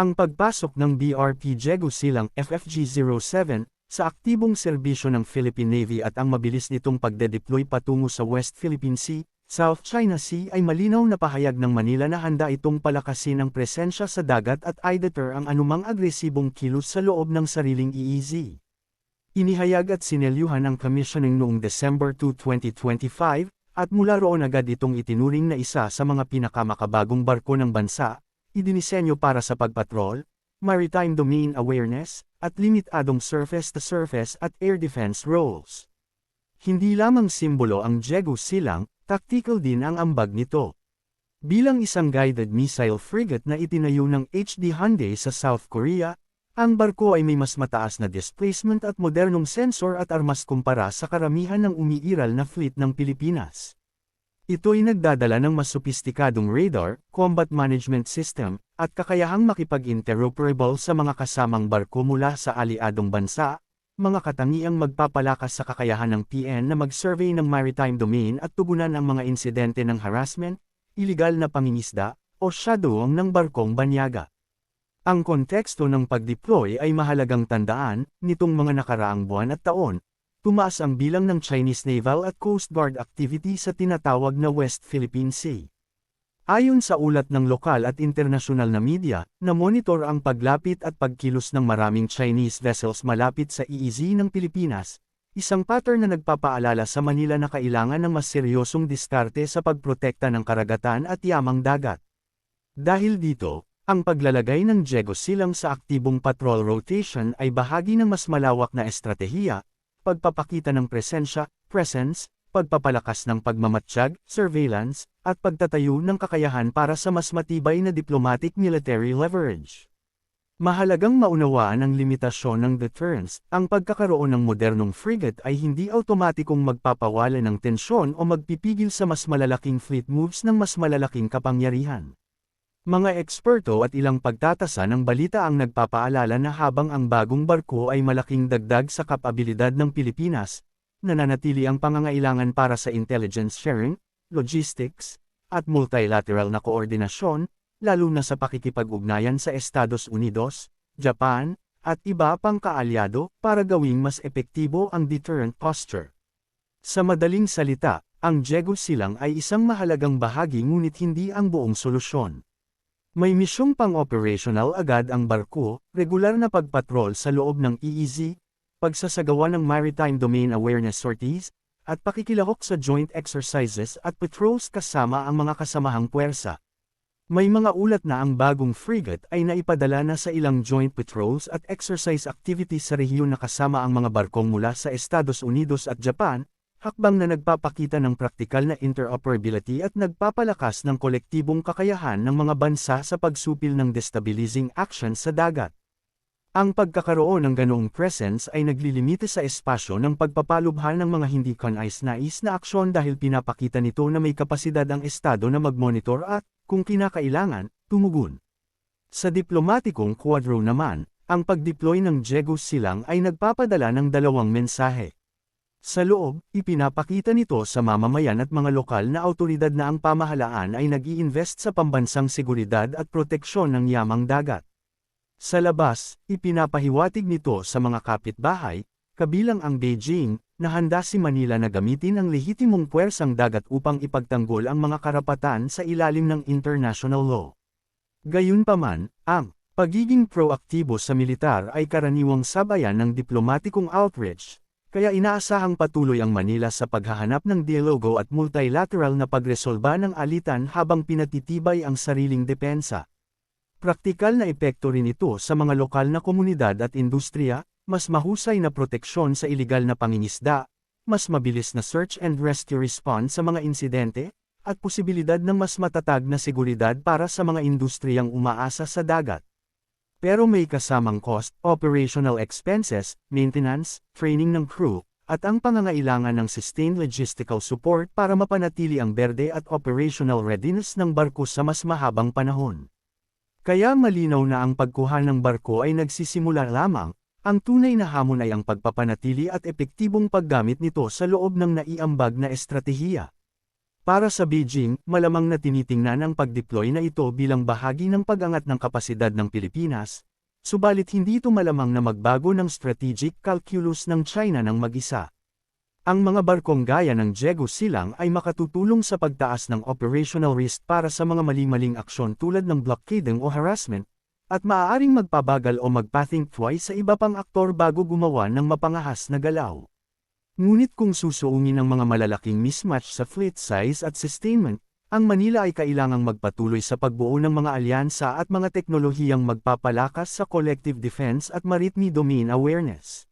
Ang pagpasok ng BRP Jegu Silang FFG-07 sa aktibong serbisyo ng Philippine Navy at ang mabilis nitong pagde-deploy patungo sa West Philippine Sea, South China Sea ay malinaw na pahayag ng Manila na handa itong palakasin ang presensya sa dagat at i-deter ang anumang agresibong kilos sa loob ng sariling EEZ. Inihayag at sinelyuhan ang commissioning noong December 2, 2025, at mula roon agad itong itinuring na isa sa mga pinakamakabagong barko ng bansa, idinisenyo para sa pagpatrol, maritime domain awareness, at limitadong surface-to-surface at air defense roles. Hindi lamang simbolo ang Jegu Silang, tactical din ang ambag nito. Bilang isang guided missile frigate na itinayo ng HD Hyundai sa South Korea, ang barko ay may mas mataas na displacement at modernong sensor at armas kumpara sa karamihan ng umiiral na fleet ng Pilipinas. Ito'y nagdadala ng mas sopistikadong radar, combat management system, at kakayahang makipag-interoperable sa mga kasamang barko mula sa aliadong bansa, mga katangiang magpapalakas sa kakayahan ng PN na mag-survey ng maritime domain at tugunan ang mga insidente ng harassment, iligal na pangingisda, o shadowing ng barkong banyaga. Ang konteksto ng pag-deploy ay mahalagang tandaan, nitong mga nakaraang buwan at taon, tumaas ang bilang ng Chinese Naval at Coast Guard activity sa tinatawag na West Philippine Sea. Ayon sa ulat ng lokal at internasyonal na media, na monitor ang paglapit at pagkilos ng maraming Chinese vessels malapit sa EEZ ng Pilipinas, isang pattern na nagpapaalala sa Manila na kailangan ng mas seryosong diskarte sa pagprotekta ng karagatan at yamang dagat. Dahil dito, ang paglalagay ng Jego silang sa aktibong patrol rotation ay bahagi ng mas malawak na estratehiya, pagpapakita ng presensya, presence, pagpapalakas ng pagmamatsyag, surveillance, at pagtatayo ng kakayahan para sa mas matibay na diplomatic military leverage. Mahalagang maunawaan ang limitasyon ng deterrence, ang pagkakaroon ng modernong frigate ay hindi automatikong magpapawala ng tensyon o magpipigil sa mas malalaking fleet moves ng mas malalaking kapangyarihan. Mga eksperto at ilang pagtatasa ng balita ang nagpapaalala na habang ang bagong barko ay malaking dagdag sa kapabilidad ng Pilipinas, nananatili ang pangangailangan para sa intelligence sharing, logistics, at multilateral na koordinasyon, lalo na sa pakikipag-ugnayan sa Estados Unidos, Japan, at iba pang kaalyado para gawing mas epektibo ang deterrent posture. Sa madaling salita, ang Jego silang ay isang mahalagang bahagi ngunit hindi ang buong solusyon. May misyong pang-operational agad ang barko, regular na pagpatrol sa loob ng EEZ, pagsasagawa ng maritime domain awareness sorties, at pakikilahok sa joint exercises at patrols kasama ang mga kasamahang puwersa. May mga ulat na ang bagong frigate ay naipadala na sa ilang joint patrols at exercise activities sa rehiyon na kasama ang mga barkong mula sa Estados Unidos at Japan, hakbang na nagpapakita ng praktikal na interoperability at nagpapalakas ng kolektibong kakayahan ng mga bansa sa pagsupil ng destabilizing action sa dagat. Ang pagkakaroon ng ganoong presence ay naglilimite sa espasyo ng pagpapalubhan ng mga hindi kanais-nais na aksyon dahil pinapakita nito na may kapasidad ang Estado na magmonitor at, kung kinakailangan, tumugon. Sa diplomatikong quadro naman, ang pagdeploy ng Jego Silang ay nagpapadala ng dalawang mensahe. Sa loob, ipinapakita nito sa mamamayan at mga lokal na autoridad na ang pamahalaan ay nag invest sa pambansang seguridad at proteksyon ng yamang dagat. Sa labas, ipinapahiwatig nito sa mga kapitbahay, kabilang ang Beijing, na handa si Manila na gamitin ang lehitimong puwersang dagat upang ipagtanggol ang mga karapatan sa ilalim ng international law. Gayunpaman, ang pagiging proaktibo sa militar ay karaniwang sabayan ng diplomatikong outreach, kaya inaasahang patuloy ang Manila sa paghahanap ng dialogo at multilateral na pagresolba ng alitan habang pinatitibay ang sariling depensa. Praktikal na epekto rin ito sa mga lokal na komunidad at industriya, mas mahusay na proteksyon sa ilegal na pangingisda, mas mabilis na search and rescue response sa mga insidente, at posibilidad ng mas matatag na seguridad para sa mga industriyang umaasa sa dagat. Pero may kasamang cost, operational expenses, maintenance, training ng crew, at ang pangangailangan ng sustained logistical support para mapanatili ang berde at operational readiness ng barko sa mas mahabang panahon. Kaya malinaw na ang pagkuha ng barko ay nagsisimula lamang, ang tunay na hamon ay ang pagpapanatili at epektibong paggamit nito sa loob ng naiambag na estratehiya. Para sa Beijing, malamang na tinitingnan ang pag-deploy na ito bilang bahagi ng pag-angat ng kapasidad ng Pilipinas, subalit hindi ito malamang na magbago ng strategic calculus ng China ng mag-isa. Ang mga barkong gaya ng Diego Silang ay makatutulong sa pagtaas ng operational risk para sa mga mali-maling aksyon tulad ng blockading o harassment, at maaaring magpabagal o magpathink twice sa iba pang aktor bago gumawa ng mapangahas na galaw. Ngunit kung susuungin ng mga malalaking mismatch sa fleet size at sustainment, ang Manila ay kailangang magpatuloy sa pagbuo ng mga alyansa at mga teknolohiyang magpapalakas sa collective defense at maritime domain awareness.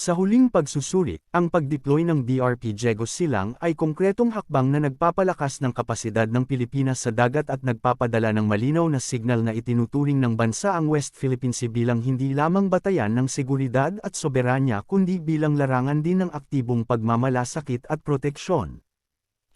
Sa huling pagsusuri, ang pag-deploy ng BRP Diego Silang ay konkretong hakbang na nagpapalakas ng kapasidad ng Pilipinas sa dagat at nagpapadala ng malinaw na signal na itinuturing ng bansa ang West Philippine Sea bilang hindi lamang batayan ng seguridad at soberanya kundi bilang larangan din ng aktibong pagmamalasakit at proteksyon.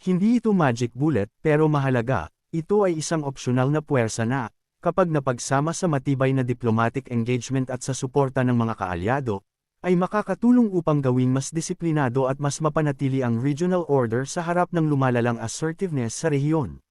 Hindi ito magic bullet pero mahalaga, ito ay isang opsyonal na puwersa na, kapag napagsama sa matibay na diplomatic engagement at sa suporta ng mga kaalyado, ay makakatulong upang gawing mas disiplinado at mas mapanatili ang regional order sa harap ng lumalalang assertiveness sa rehiyon.